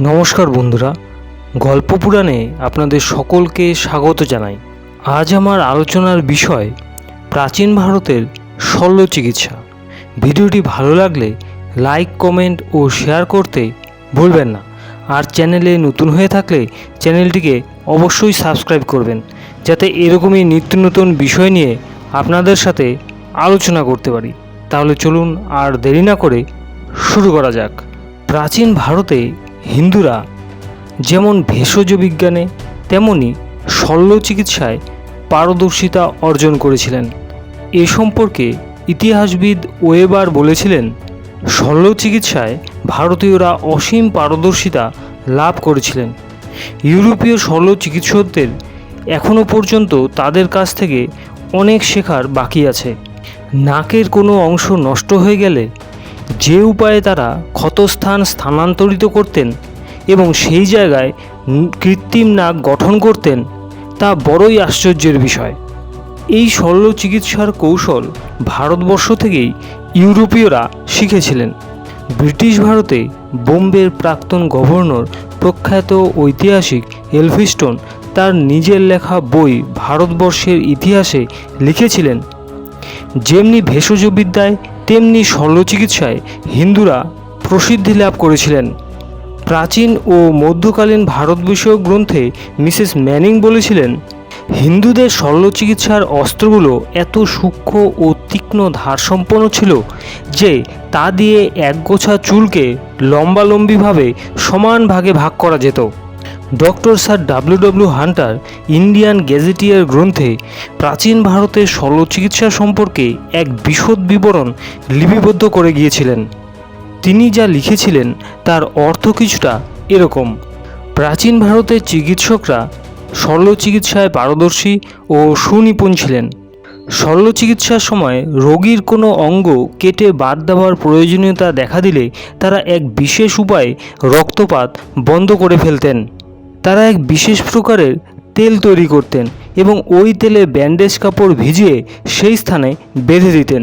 নমস্কার বন্ধুরা, গল্প পুরাণে আপনাদের সকলকে স্বাগত জানাই। আজ আমার আলোচনার বিষয়, প্রাচীন ভারতের শল্য চিকিৎসা। ভিডিওটি ভালো লাগলে লাইক, কমেন্ট ও শেয়ার করতে ভুলবেন না। আর চ্যানেলে নতুন হয়ে থাকলে চ্যানেলটিকে অবশ্যই সাবস্ক্রাইব করবেন, যাতে এরকমই নিত্য নতুন বিষয় নিয়ে আপনাদের সাথে আলোচনা করতে পারি। তাহলে চলুন আর দেরি না করে শুরু করা যাক। প্রাচীন ভারতে হিন্দুরা যেমন ভেষজ বিজ্ঞানে, তেমনি শল্য চিকিৎসায় পারদর্শিতা অর্জন করেছিলেন। এ সম্পর্কে ইতিহাসবিদ ওয়েবার বলেছিলেন, শল্য চিকিৎসায় ভারতীয়রা অসীম পারদর্শিতা লাভ করেছিলেন। ইউরোপীয় শল্য চিকিৎসকদের এখনও পর্যন্ত তাদের কাছ থেকে অনেক শেখার বাকি আছে। নাকের কোনো অংশ নষ্ট হয়ে গেলে যে উপায়ে তারা ক্ষতস্থান স্থানান্তরিত করতেন এবং সেই জায়গায় কৃত্রিম নাক গঠন করতেন, তা বড়ই আশ্চর্যের বিষয়। এই শল্য চিকিৎসার কৌশল ভারতবর্ষ থেকেই ইউরোপীয়রা শিখেছিলেন। ব্রিটিশ ভারতে বোম্বের প্রাক্তন গভর্নর প্রখ্যাত ঐতিহাসিক এলফিস্টন তার নিজের লেখা বই ভারতবর্ষের ইতিহাসে লিখেছিলেন, যেমনি ভেষজ তেমনি শল্যচিকিৎসায় হিন্দুরা প্রসিদ্ধি লাভ করেছিলেন। প্রাচীন ও মধ্যকালীন ভারত বিষয়ক গ্রন্থে মিসেস ম্যানিং বলেছিলেন, হিন্দুদের শল্যচিকিৎসার অস্ত্রগুলো এত সূক্ষ্ম ও তীক্ষ্ণ ধারসম্পন্ন ছিল যে তা দিয়ে একগোছা চুলকে লম্বালম্বিভাবে সমান ভাগে ভাগ করা যেত। Doctor sir W Hunter Indian gazetteer গ্রন্থে প্রাচীন ভারতের শল্যচিকিৎসা সম্পর্কে এক বিশদ বিবরণ লিপিবদ্ধ করে গিয়েছিলেন। তিনি যা লিখেছিলেন তার অর্থ কিছুটা এরকম। প্রাচীন ভারতের চিকিৎসকরা শল্য চিকিৎসায় পারদর্শী ও সুনিপুণ ছিলেন। শল্য চিকিৎসার সময় রোগীর কোনো অঙ্গ কেটে বাদ দেওয়ার প্রয়োজনীয়তা দেখা দিলে তারা এক বিশেষ উপায়ে রক্তপাত বন্ধ করে ফেলতেন। তারা এক বিশেষ প্রকারের তেল তৈরি করতেন এবং ওই তেলে ব্যান্ডেজ কাপড় ভিজিয়ে সেই স্থানে বেঁধে দিতেন।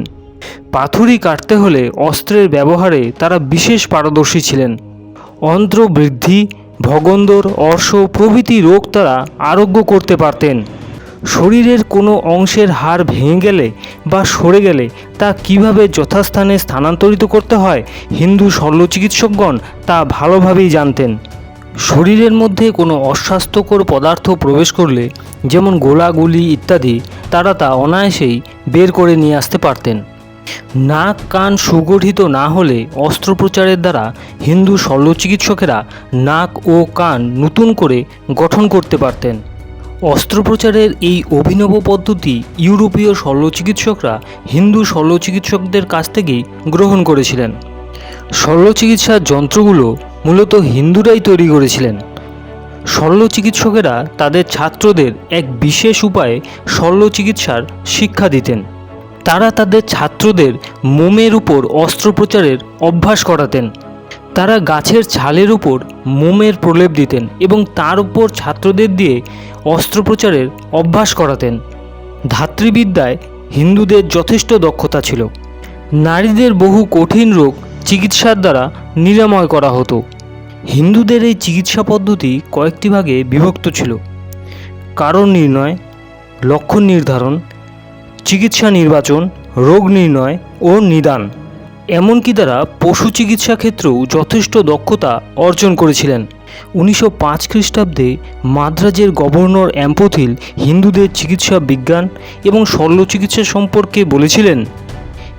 পাথুরি কাটতে হলে অস্ত্রের ব্যবহারে তারা বিশেষ পারদর্শী ছিলেন। অন্ত্র বৃদ্ধি ভগন্দর, অর্শ প্রভৃতি রোগ তারা আরোগ্য করতে পারতেন। শরীরের কোনো অংশের হাড় ভেঙে গেলে বা সরে গেলে তা কীভাবে যথাস্থানে স্থানান্তরিত করতে হয় হিন্দু শল্য চিকিৎসকগণ তা ভালোভাবেই জানতেন। শরীরের মধ্যে কোনো অস্বাস্থ্যকর পদার্থ প্রবেশ করলে, যেমন গোলাগুলি ইত্যাদি, তারা তা অনায়াসেই বের করে নিয়ে আসতে পারতেন। নাক, কান সুগঠিত না হলে অস্ত্রোপচারের দ্বারা হিন্দু শল্য চিকিৎসকেরা নাক ও কান নতুন করে গঠন করতে পারতেন। অস্ত্রোপচারের এই অভিনব পদ্ধতি ইউরোপীয় শল্য চিকিৎসকরা হিন্দু শল্য চিকিৎসকদের কাছ থেকেই গ্রহণ করেছিলেন। শল্য চিকিৎসার যন্ত্রগুলো মূলত হিন্দুরাই তৈরি করেছিলেন। শল্য চিকিৎসকেরা তাদের ছাত্রদের এক বিশেষ উপায়ে শল্য চিকিৎসার শিক্ষা দিতেন। তারা তাদের ছাত্রদের মোমের উপর অস্ত্রোপচারের অভ্যাস করাতেন। তারা গাছের ছালের উপর মোমের প্রলেপ দিতেন এবং তার উপর ছাত্রদের দিয়ে অস্ত্রোপচারের অভ্যাস করাতেন। ধাত্রীবিদ্যায় হিন্দুদের যথেষ্ট দক্ষতা ছিল। নারীদের বহু কঠিন রোগ চিকিৎসার দ্বারা নিরাময় করা হতো। হিন্দুদের এই চিকিৎসা পদ্ধতি কয়েকটি ভাগে বিভক্ত ছিল। কারণ নির্ণয়, লক্ষণ নির্ধারণ, চিকিৎসা নির্বাচন, রোগ নির্ণয় ও নিদান। এমনকি তারা পশু চিকিৎসা ক্ষেত্রেও যথেষ্ট দক্ষতা অর্জন করেছিলেন। উনিশশো পাঁচ খ্রিস্টাব্দে মাদ্রাজের গভর্নর অ্যাম্পোথিল হিন্দুদের চিকিৎসা বিজ্ঞান এবং শল্য চিকিৎসা সম্পর্কে বলেছিলেন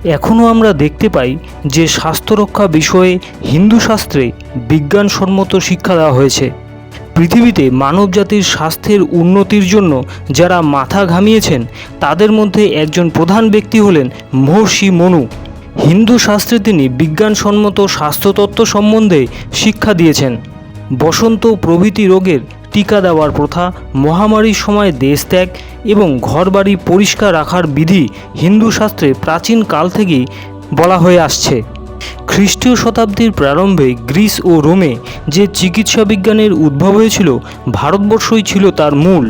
এখনও আমরা দেখতে পাই যে স্বাস্থ্যরক্ষা বিষয়ে হিন্দু শাস্ত্রে বিজ্ঞানসম্মত শিক্ষা দেওয়া হয়েছে। পৃথিবীতে মানবজাতির স্বাস্থ্যের উন্নতির জন্য যারা মাথা ঘামিয়েছেন, তাদের মধ্যে একজন প্রধান ব্যক্তি হলেন মহর্ষি মনু। হিন্দু শাস্ত্রে তিনি বিজ্ঞানসম্মত স্বাস্থ্যতত্ত্ব সম্বন্ধে শিক্ষা দিয়েছেন। বসন্ত প্রভৃতি রোগের টিকা দেওয়ার প্রথা, মহামারীর সময় দেশ ত্যাগ এবং ঘরবাড়ি পরিষ্কার রাখার বিধি হিন্দু শাস্ত্রে প্রাচীন কাল থেকেই বলা হয়ে আসছে। খ্রিস্টীয় শতাব্দীর প্রারম্ভে গ্রিস ও রোমে যে চিকিৎসা বিজ্ঞানের উদ্ভব হয়েছিল, ভারতবর্ষই ছিল তার মূল।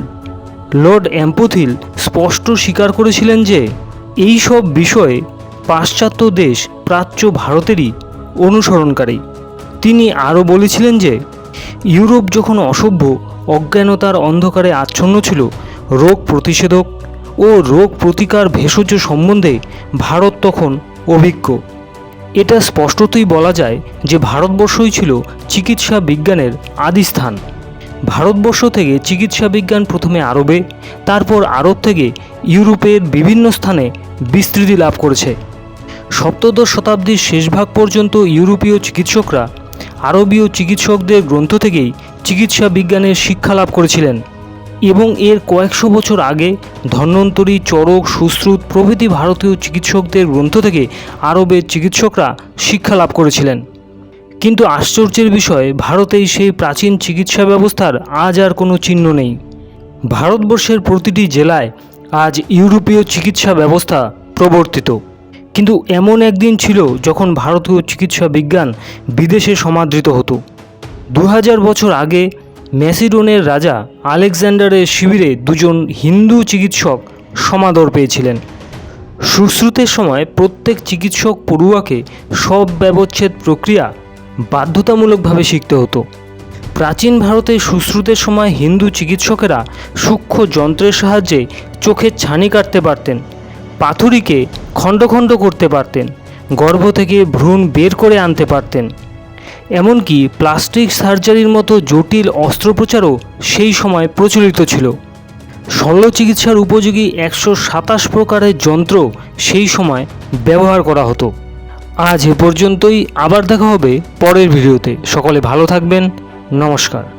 লর্ড অ্যাম্পোথিল স্পষ্ট স্বীকার করেছিলেন যে, এই সব বিষয়ে পাশ্চাত্য দেশ প্রাচ্য ভারতেরই অনুসরণকারী। তিনি আরও বলেছিলেন যে, ইউরোপ যখন অসভ্য অজ্ঞানতার অন্ধকারে আচ্ছন্ন ছিল। রোগ প্রতিষেধক ও রোগ প্রতিকার ভেষজ সম্বন্ধে ভারত তখন অভিজ্ঞ। এটা স্পষ্টতই বলা যায় যে ভারতবর্ষই ছিল চিকিৎসা বিজ্ঞানের আদিস্থান ভারতবর্ষ থেকে চিকিৎসা বিজ্ঞান প্রথমে আরবে, তারপর আরব থেকে ইউরোপের বিভিন্ন স্থানে বিস্তৃতি লাভ করেছে। সপ্তদশ শতাব্দীর শেষভাগ পর্যন্ত ইউরোপীয় চিকিৎসকরা আরবীয় চিকিৎসকদের গ্রন্থ থেকেই চিকিৎসা বিজ্ঞানের শিক্ষা লাভ করেছিলেন এবং এর কয়েকশো বছর আগে ধন্বন্তরী চরক সুশ্রুত প্রভৃতি ভারতীয় চিকিৎসকদের গ্রন্থ থেকে আরবের চিকিৎসকরা শিক্ষা লাভ করেছিলেন। কিন্তু আশ্চর্যের বিষয়, ভারতেই সেই প্রাচীন চিকিৎসা ব্যবস্থার আজ আর কোনো চিহ্ন নেই। ভারতবর্ষের প্রতিটি জেলায় আজ ইউরোপীয় চিকিৎসা ব্যবস্থা প্রবর্তিত। কিন্তু এমন একদিন ছিল যখন ভারতীয় চিকিৎসা বিজ্ঞান বিদেশে সমাদৃত হতো। দু হাজার বছর আগে ম্যাসিডোনের রাজা আলেকজান্ডারের শিবিরে দুজন হিন্দু চিকিৎসক সমাদর পেয়েছিলেন। সুশ্রুতের সময় প্রত্যেক চিকিৎসক পড়ুয়াকে সব ব্যবচ্ছেদ প্রক্রিয়া বাধ্যতামূলকভাবে শিখতে হতো। প্রাচীন ভারতে সুশ্রুতের সময় হিন্দু চিকিৎসকেরা সূক্ষ্ম যন্ত্রের সাহায্যে চোখের ছানি কাটতে পারতেন, পাথুরিকে খণ্ড খণ্ড করতে পারতেন, গর্ভ থেকে ভ্রূণ বের করে আনতে পারতেন। এমনকি প্লাস্টিক সার্জারির মতো জটিল অস্ত্রোপচারও সেই সময় প্রচলিত ছিল। শল্য চিকিৎসার উপযোগী একশো সাতাশ প্রকারের যন্ত্র সেই সময় ব্যবহার করা হতো। আজ এ পর্যন্তই, আবার দেখা হবে পরের ভিডিওতে। সকলে ভালো থাকবেন, নমস্কার।